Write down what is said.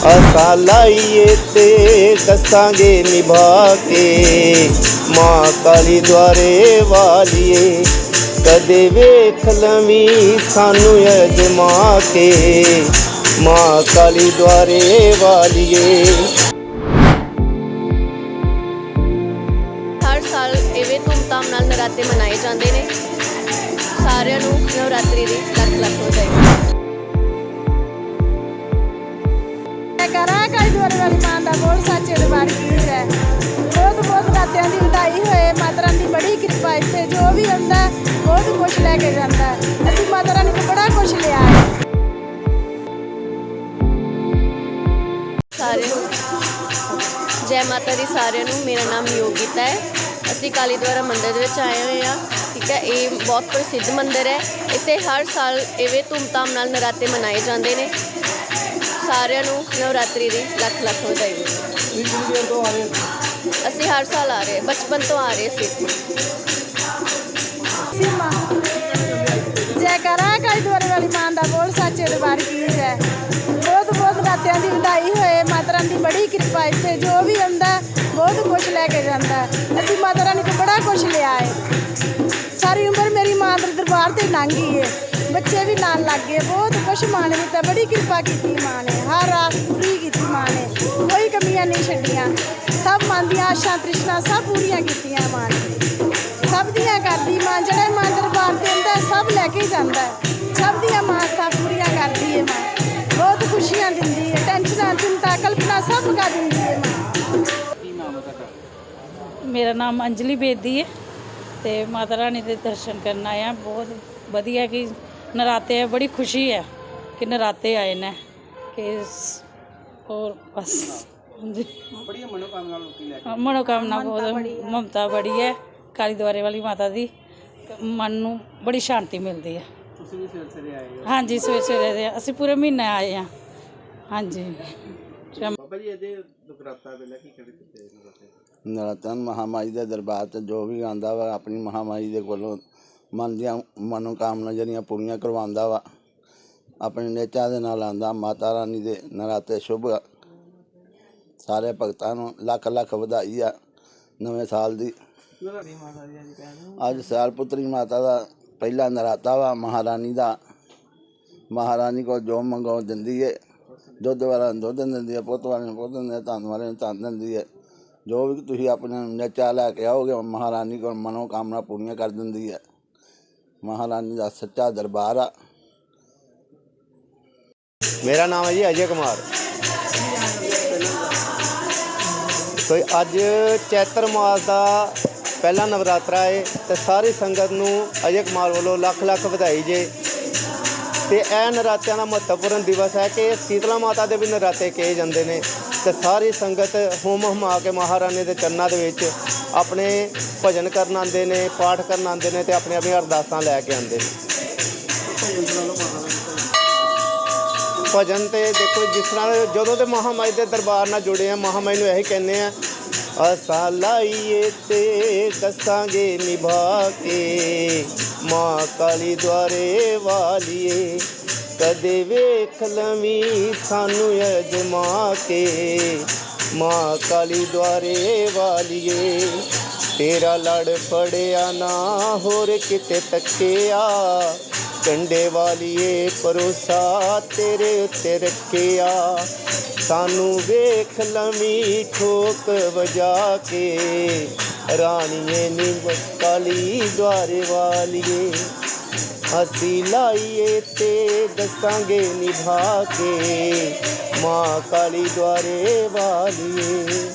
ਅਸਾਂ ਲਾਈਏ ਤੇ ਦੱਸਾਂਗੇ ਨਿਭਾ ਕੇ। ਮਾਂ ਕਾਲੀ ਦੁਆਰੇ ਵਾਲੀਏ, ਕਦੇ ਵੇਖ ਲਵੀਂ ਸਾਨੂੰ ਅਜਮਾ ਕੇ। ਮਾਂ ਕਾਲੀ ਦੁਆਰੇ ਵਾਲੀਏ। ਹਰ ਸਾਲ ਇਵੇਂ ਧੂਮਧਾਮ ਨਾਲ ਨਰਾਤੇ ਮਨਾਏ ਜਾਂਦੇ ਨੇ। ਸਾਰਿਆਂ ਨੂੰ ਨਵਰਾਤਰੀ ਦੀ ਲੱਖ ਲੱਖ ਵਧਾਈ। ਕਰਾਂ ਵਾਲੀ ਮਾਂ ਦਾ ਬੋਲ ਸੱਚੇ ਦਰਬਾਰ ਕੀ ਹੈ। ਬਹੁਤ ਬਹੁਤ ਰਾਤਿਆਂ ਦੀ ਵਧਾਈ ਹੋਏ ਮਾਤਾ ਰਾਣੀ ਦੀ ਬੜੀ ਕਿਰਪਾ ਇੱਥੇ, ਜੋ ਵੀ ਆਉਂਦਾ ਬਹੁਤ ਕੁਛ ਲੈ ਕੇ ਜਾਂਦਾ ਅਸੀਂ ਮਾਤਾ ਰਾਣੀ ਤੋਂ ਬੜਾ ਕੁਛ ਲਿਆ ਹੈ। ਸਾਰਿਆਂ ਜੈ ਮਾਤਾ ਦੀ ਸਾਰਿਆਂ ਨੂੰ, ਮੇਰਾ ਨਾਮ ਯੋਗਿਤਾ ਹੈ। ਅਸੀਂ ਕਾਲੀ ਦੁਆਰਾ ਮੰਦਿਰ ਦੇ ਵਿੱਚ ਆਏ ਹੋਏ ਹਾਂ, ਠੀਕ ਹੈ? ਇਹ ਬਹੁਤ ਪ੍ਰਸਿੱਧ ਮੰਦਿਰ ਹੈ। ਇੱਥੇ ਹਰ ਸਾਲ ਇਵੇਂ ਧੂਮਧਾਮ ਨਾਲ ਨਰਾਤੇ ਮਨਾਏ ਜਾਂਦੇ ਨੇ। ਸਾਰਿਆਂ ਨੂੰ ਨਵਰਾਤਰੀ ਦੀ ਲੱਖ ਲੱਖ ਵਧਾਈ। ਹੋਵੇ ਅਸੀਂ ਹਰ ਸਾਲ ਆ ਰਹੇ ਬਚਪਨ ਤੋਂ ਆ ਰਹੇ ਸੀ ਸੀਮਾ ਜੈ ਕਰਾਂ ਕਾਲੀ ਦੁਆਰੇ ਵਾਲੀ ਮਾਂ ਦਾ ਬੋਲ, ਸੱਚੇ ਦਰਬਾਰ ਕੀ ਹੈ? ਬਹੁਤ ਬਹੁਤ ਰਾਤਿਆਂ ਦੀ ਵਧਾਈ ਹੋਏ ਮਾਤਾ ਰਾਣੀ ਦੀ ਬੜੀ ਕਿਰਪਾ ਇੱਥੇ। ਜੋ ਵੀ ਆਉਂਦਾ ਬਹੁਤ ਕੁਛ ਲੈ ਕੇ ਜਾਂਦਾ। ਅਸੀਂ ਮਾਤਾ ਰਾਣੀ ਤੋਂ ਬੜਾ ਕੁਛ ਲਿਆ ਹੈ ਬਾਹਰ ਤੇ ਲੰਘ ਗਈ ਹੈ ਬੱਚੇ ਵੀ ਨਾਲ ਲੱਗ ਗਏ। ਬਹੁਤ ਕੁਛ ਮਾਂ ਨੇ ਦਿੱਤਾ। ਬੜੀ ਕਿਰਪਾ ਕੀਤੀ ਮਾਂ ਨੇ। ਹਰ ਆਸ ਪੂਰੀ ਕੀਤੀ ਮਾਂ ਨੇ। ਕੋਈ ਕਮੀਆਂ ਨਹੀਂ ਛੱਡੀਆਂ। ਸਭ ਮਨ ਦੀਆਂ ਆਸ਼ਾ, ਤ੍ਰਿਸ਼ਨਾ ਸਭ ਪੂਰੀਆਂ ਕੀਤੀਆਂ ਮਾਂ ਨੇ। ਸਭ ਦੀਆਂ ਕਰਦੀ ਮਾਂ, ਜਿਹੜੇ ਮਾਂ ਦਰਬਾਰ ਤੇ ਹੁੰਦਾ ਸਭ ਲੈ ਕੇ ਜਾਂਦਾ ਸਭ ਦੀਆਂ ਮਾਂ ਸਭ ਪੂਰੀਆਂ ਕਰਦੀ ਏ ਮਾਂ। ਬਹੁਤ ਖੁਸ਼ੀਆਂ ਦਿੰਦੀ ਹੈ ਟੈਨਸ਼ਨਾਂ, ਚਿੰਤਾ, ਕਲਪਨਾ ਸਭ ਕਾ ਦਿੰਦੀ ਏ ਮਾਂ। ਮੇਰਾ ਨਾਮ ਅੰਜਲੀ ਬੇਦੀ ਹੈ ਤੇ ਮਾਤਾ ਰਾਣੀ ਦੇ ਦਰਸ਼ਨ ਕਰਨ ਆਇਆ ਬਹੁਤ ਵਧੀਆ ਕਿ ਨਰਾਤੇ ਹੈ ਬੜੀ ਖੁਸ਼ੀ ਹੈ ਕਿ ਨਰਾਤੇ ਆਏ ਨੇ ਕਿ ਹੋਰ ਬਸ ਹਾਂਜੀ। ਮਨੋਕਾਮਨਾ ਲੋਕੀ ਲੈ ਹਾਂ, ਮਨੋਕਾਮਨਾ ਬਹੁਤ ਮਮਤਾ ਬੜੀ ਹੈ ਕਾਲੀ ਦੁਆਰੇ ਵਾਲੀ ਮਾਤਾ ਦੀ ਮਨ ਨੂੰ ਬੜੀ ਸ਼ਾਂਤੀ ਮਿਲਦੀ ਹੈ। ਤੁਸੀਂ ਵੀ ਸਵੇਰ ਆਏ ਹੋ। ਹਾਂਜੀ ਸਵੇਰੇ ਸਵੇਰੇ ਦੇ ਅਸੀਂ ਪੂਰੇ ਮਹੀਨੇ ਆਏ ਹਾਂ। ਹਾਂਜੀ। ਬਾਬਾ ਜੀ ਇਹਦੇ ਦੁਕਰਾਤਾ ਵੇਲੇ ਕੀ ਕਹਿੰਦੇ ਕਿਤੇ ਨਰਾਤਨ ਮਹਾਮਾਈ ਦੇ ਦਰਬਾਰ ਤੇ ਜੋ ਵੀ ਆਂਦਾ ਵਾ ਆਪਣੀ ਮਹਾਮਾਈ ਦੇ ਕੋਲੋਂ ਮਨ ਦੀਆਂ ਮਨੋਕਾਮਨਾ ਜਿਹੜੀਆਂ ਪੂਰੀਆਂ ਕਰਵਾਉਂਦਾ ਵਾ ਆਪਣੇ ਨੇਚਾ ਦੇ ਨਾਲ ਆਂਦਾ ਮਾਤਾ ਰਾਣੀ ਦੇ ਨਰਾਤੇ ਸ਼ੁਭ ਆ। ਸਾਰੇ ਭਗਤਾਂ ਨੂੰ ਲੱਖ ਲੱਖ ਵਧਾਈ ਆ ਨਵੇਂ ਸਾਲ ਦੀ। ਅੱਜ ਸਿਆਲ ਪੁੱਤਰੀ ਮਾਤਾ ਦਾ ਪਹਿਲਾ ਨਰਾਤਾ ਵਾ ਮਹਾਰਾਣੀ ਦਾ। ਮਹਾਰਾਣੀ ਕੋ ਜੋ ਮੰਗੋ ਦਿੰਦੀ ਏ ਦੁੱਧ ਵਾਲਾ ਨੂੰ ਦੁੱਧ ਦਿੰਦੀ ਹੈ ਪੁੱਤ ਵਾਲੇ ਨੂੰ ਪੁੱਤ ਦਿੰਦੀ ਹੈ ਧਨ ਵਾਲੇ ਨੂੰ ਧਨ ਦਿੰਦੀ ਹੈ ਜੋ ਵੀ ਤੁਸੀਂ ਆਪਣੇ ਨੇਚਾ ਲੈ ਕੇ ਆਓਗੇ ਮਹਾਰਾਣੀ ਕੋਲ ਮਨੋ ਕਾਮਨਾ ਪੂਰੀਆਂ ਕਰ ਦਿੰਦੀ ਹੈ ਮਹਾਰਾਣੀ ਦਾ ਸੱਚਾ ਦਰਬਾਰ ਆ। ਮੇਰਾ ਨਾਮ ਹੈ ਜੀ ਅਜੇ ਕੁਮਾਰ। ਕੋਈ ਅੱਜ ਚੈਤਰ ਮਾਸ ਦਾ ਪਹਿਲਾ ਨਵਰਾਤਰਾ ਹੈ ਤੇ ਸਾਰੀ ਸੰਗਤ ਨੂੰ ਅਜੇ ਕੁਮਾਰ ਵੱਲੋਂ ਲੱਖ ਲੱਖ ਵਧਾਈ ਜੇ। ਤੇ ਇਹ ਨਰਾਤਿਆਂ ਦਾ ਮਹੱਤਵਪੂਰਨ ਦਿਵਸ ਹੈ ਕਿ ਸੀਤਲਾ ਮਾਤਾ ਦੇ ਵੀ ਨਰਾਤੇ ਕਹੇ ਜਾਂਦੇ ਨੇ ਤੇ ਸਾਰੀ ਸੰਗਤ ਹੋਮ ਹੁਮਾ ਕੇ ਮਹਾਰਾਣੀ ਦੇ ਚਰਨਾਂ ਦੇ ਵਿੱਚ ਆਪਣੇ ਭਜਨ ਕਰਨ ਆਉਂਦੇ ਨੇ, ਪਾਠ ਕਰਨ ਆਉਂਦੇ ਨੇ ਤੇ ਆਪਣੀ ਆਪਣੀਆਂ ਅਰਦਾਸਾਂ ਲੈ ਕੇ ਆਉਂਦੇ ਨੇ। ਭਜਨ ਤੇ ਦੇਖੋ ਜਿਸ ਤਰ੍ਹਾਂ ਜਦੋਂ ਤੇ ਮਹਾਮਾਈ ਦੇ ਦਰਬਾਰ ਨਾਲ ਜੁੜੇ ਆ ਮਹਾਮਾਈ ਨੂੰ ਇਹੀ ਕਹਿੰਦੇ ਆ ਅਸਾਂ ਲਾਈਏ ਤੇ ਦੱਸਾਂਗੇ ਨਿਭਾ ਕੇ। ਮਾਂ ਕਾਲੀ ਦੁਆਰੇ ਵਾਲੀਏ ਕਦੇ ਵੇਖ ਲਵੀ ਸਾਨੂੰ ਅਜਮਾ ਕੇ। ਮਾਂ ਕਾਲੀ ਦੁਆਰੇ ਵਾਲੀਏ, ਤੇਰਾ ਲੜ ਫੜਿਆ ਨਾ ਹੋਰ ਕਿਤੇ ਤੱਕਿਆ। ਕੰਡੇ ਵਾਲੀਏ ਪਰੋਸਾ ਤੇਰੇ ਉੱਤੇ ਰੱਖਿਆ। ਸਾਨੂੰ ਵੇਖ ਲਵੀਂ ਠੋਕ ਵਜਾ ਕੇ। ਰਾਣੀਏ ਨੀ ਕਾਲੀ ਦੁਆਰੇ ਵਾਲੀਏ ਅਸੀਂ ਲਾਈਏ ਤੇ ਦੱਸਾਂਗੇ ਨਿਭਾ ਕੇ। ਮਾਂ ਕਾਲੀ ਦੁਆਰੇ ਵਾਲੀਏ।